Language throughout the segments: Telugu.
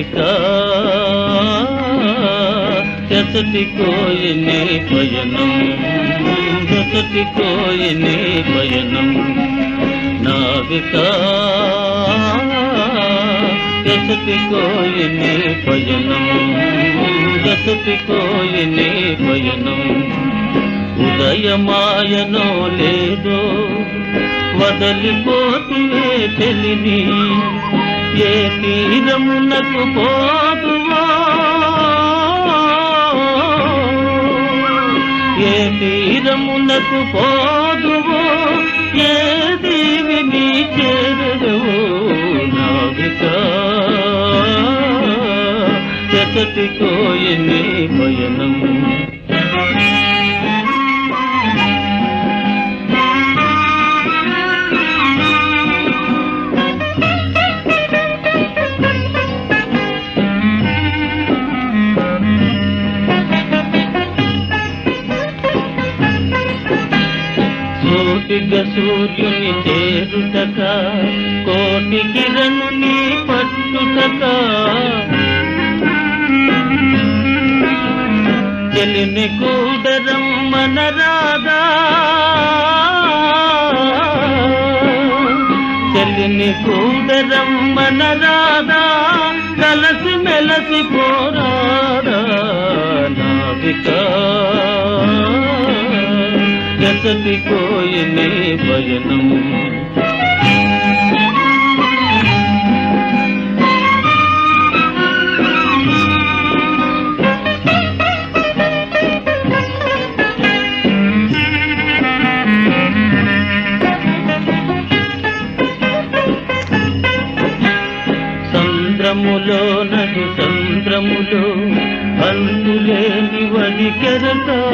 హారిక జసటి కోయనే పయనం. జసటి కోయనే పయనం. నావిక. జసటి కోయనే పయనం. జసటి కోయనే పయనం. ఉదయమాయనో లేదో వదలిపోతువే తెలివి. ఏ తీరమునకు పోదువో? ఏ తీరమునకు పోదువో? ఏ దేవి నీ నావిక? ఎసటి ఎన్ని భయనము సూటిగా సూర్యుని చేరుటక కోటి కిరణుని పట్టుటక. తెలిని కూడరం మనరాదా తెలిని కూడరం మనరాదా కలసి మెలసి పోరాడా. నావిక ఎసటి కోయని భజనం సంద్రములో నడు సంద్రములో అందులేని వణికెరతాలలో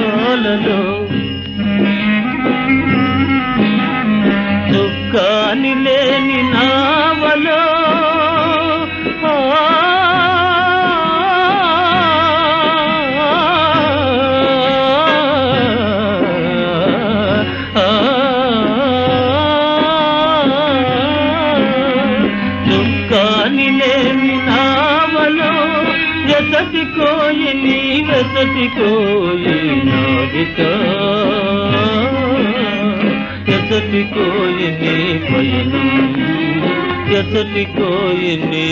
ఎసటి కోయి నీ వెసటి కోయి నావిక ఎసటి కోయి నీ పయనం ఎసటి కోయి నీ